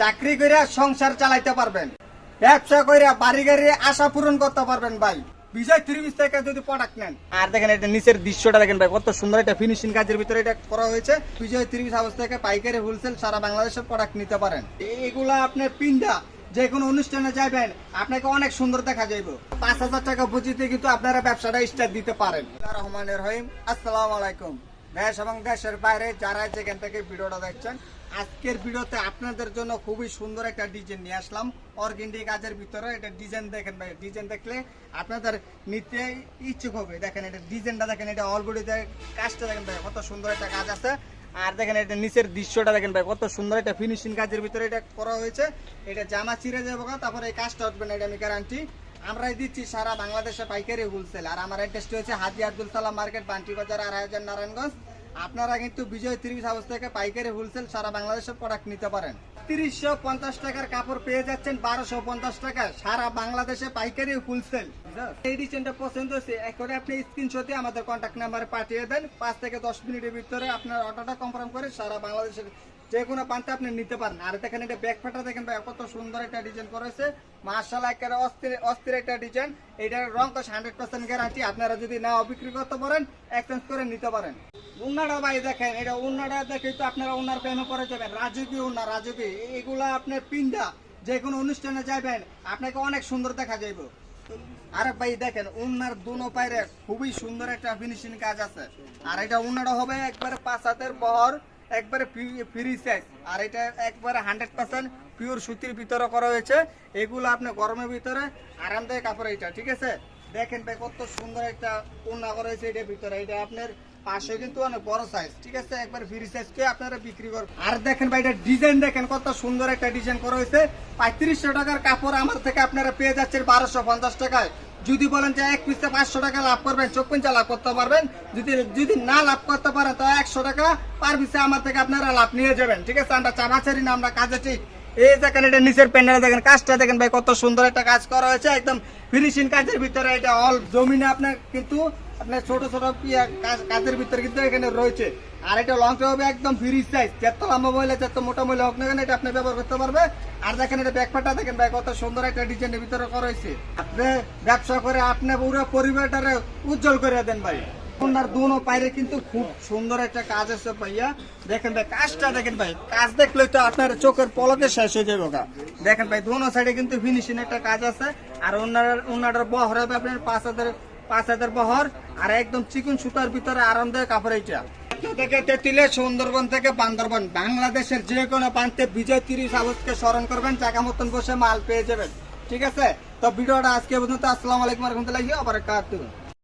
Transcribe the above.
চাকরি করে সংসার চালাইতে পারবেন। ব্যবসা করে বাড়ি গাড়ি আশা পূরণ করতে পারবেন ভাই। বিজয় ত্রিশ থেকে যদি প্রোডাক্ট নেন। আর দেখেন এটা নিচের দৃশ্যটা দেখেন ভাই কত সুন্দর একটা ফিনিশিং কাজের ভিতরে এটা করা হয়েছে। বিজয় ত্রিশ হাউস থেকে পাইকারি হোলসেল সারা বাংলাদেশের প্রোডাক্ট নিতে পারেন। এগুলা আপনার পিন্ডা যে কোনো অনুষ্ঠানে যাবেন আপনাকে অনেক সুন্দর দেখা যাইব। পাঁচ হাজার টাকা বুঝিতে কিন্তু আপনারা ব্যবসাটা স্টার্ট দিতে পারেন। রহমানের রহিম। আসসালামু আলাইকুম। দেশ এবং দেশের বাইরে যারা যেখান থেকে ভিডিওটা দেখছেন, আজকের ভিডিওতে আপনাদের জন্য খুবই সুন্দর একটা ডিজাইন নিয়ে আসলাম। অর্গেন্ডি কাজের ভিতরে এটা ডিজাইন দেখেন ভাই ডিজাইন দেখলে আপনাদের নিতে ইচ্ছুক হবে। দেখেন এটা ডিজাইনটা দেখেন, এটা অলরেডি কাজটা দেখেন ভাই, কত সুন্দর একটা কাজ আছে। আর দেখেন এটা নিচের দৃশ্যটা দেখেন ভাই, কত সুন্দর একটা ফিনিশিং কাজের ভিতরে এটা করা হয়েছে। এটা জামা চিরে যাব তারপরে এই কাজটা উঠবে না, এটা আমি গ্যারান্টি আমরাই দিচ্ছি সারা বাংলাদেশে পাইকারি হোলসেল আর আমার অ্যাড্রেসটি হচ্ছে হাজি আব্দুল সালাম মার্কেট, বান্টি বাজার হাজার নারায়ণগঞ্জ। আপনারা কিন্তু বিজয় ত্রিশ হাউস থেকে পাইকারি হোলসেল সারা বাংলাদেশের প্রোডাক্ট নিতে পারেন। তিরিশশো পঞ্চাশ টাকার কাপড় পেয়ে যাচ্ছেন বারোশো পঞ্চাশ টাকা সারা বাংলাদেশে পাইকারি হোলসেল এই ডিজাইনটা পছন্দ হয়েছে করে আপনি স্ক্রিনশটে আমাদের কন্ট্যাক্ট নাম্বারে পাঠিয়ে দেন। পাঁচ থেকে দশ মিনিটের ভিতরে আপনার অর্ডারটা কনফার্ম করে সারা বাংলাদেশের যে কোনো প্রান্তে আপনি নিতে পারেন। আর দেখেন এটা ব্যাক ফাটা দেখেন ভাই, কত সুন্দর একটা ডিজাইন করেছে মার্শাল একেবারে অস্থির অস্থির একটা ডিজাইন এটার রং তো হান্ড্রেড পার্সেন্ট গ্যারান্টি আপনারা যদি না বিক্রি করতে পারেন এক্সচেঞ্জ করে নিতে পারেন। উন্নাটা ভাই দেখেন, এটা উন্নাটা দেখে তো আপনারা উন্নার প্রেমে করে যাবেন। রাজুকি উন্না রাজুকি এগুলা আপনার পিন্ডা যে কোনো অনুষ্ঠানে যাবেন আপনাকে অনেক সুন্দর দেখা যাইব। আরে ভাই দেখেন, উন্নার দুনো পায়রে খুবই সুন্দর একটা ফিনিশিং কাজ আছে। আর এটা উন্নাটা হবে একবারে পাঁচ হাতের বহর, একবারে ফ্রি সাইজ আর এটা একবারে হান্ড্রেড পার্সেন্ট পিওর সুতির ভিতরে করা হয়েছে। এগুলো আপনি গরমের ভিতরে আরামদায়ক কাপড় এটা ঠিক আছে? দেখেন ভাই কত সুন্দর একটা উন্না করা হয়েছে এটার ভিতরে। এটা আপনার পাশে কিন্তু অনেক বড় সাইজ ঠিক আছে? একবার ফ্রি সাইজ কে আপনারা বিক্রি করবেন। আর দেখেন ভাই, এটা ডিজাইন দেখেন, কত সুন্দর একটা ডিজাইন করা হয়েছে। পঁয়ত্রিশশো টাকার কাপড় আমার থেকে আপনারা পেয়ে যাচ্ছেন বারোশো পঞ্চাশ টাকায়। যদি বলেন যে এক পিসে পাঁচশো টাকা লাভ করবেন চোখ পিঞ্চা লাভ করতে পারবেন। যদি যদি না লাভ করতে পারেন তো একশো টাকা পার পিসে আমার থেকে আপনারা লাভ নিয়ে যাবেন, ঠিক আছে? আমরা চামাচারি না, আমরা কাজে ঠিক। এই দেখেন, এটা নিচের প্যান্ডেল দেখেন, কাজটা দেখেন ভাই, কত সুন্দর একটা কাজ করা হয়েছে। একদম ফিনিশিং কাজের ভিতরে এটা অল জমিনে আপনার কিন্তু আপনার ছোট ছোট কাজের ভিতরে কিন্তু এখানে রয়েছে। আর এটা লংটা হবে একদম ফ্রি সাইজ যত লম্বা মহিলা যত মোটা মহিলা হোক না কেন, এটা আপনি ব্যবহার করতে পারবে। আর দেখেন এটা ব্যাকপাটা দেখেন ভাই, কত সুন্দর একটা ডিজাইনের ভিতরে করা হয়েছে। আপনি ব্যবসা করে আপনি পুরো পরিবারটারে উজ্জ্বল করে দেন ভাই। ওনার দুনো পাইরে কিন্তু খুব সুন্দর একটা কাজ আছে ভাইয়া। দেখেন ভাই, কাজটা দেখেন ভাই, কাজ দেখলে তো আপনার চোখের পলকে শেষ হয়ে যাবে ওটা দেখেন ভাই, দুনো সাইডে কিন্তু ফিনিশিং একটা কাজ আছে। আর ওনার ওনার বহর হবে আপনার পাঁচ হাজার পাঁচ হাজার বহর, আর একদম চিকন সুতার ভিতরে আরামদায়ক কাপড় এইটা। থেকে তেতিলে সুন্দরবন থেকে বান্দরবন, বাংলাদেশের যে কোনো প্রান্তে বিজয় তিরিশ আগস্টকে স্মরণ করবেন জায়গা মতন বসে মাল পেয়ে যাবেন। ঠিক আছে? তো ভিডিওটা আজকে পর্যন্ত, আসসালামু আলাইকুম রহমতুল্লাহি আবার কাতুন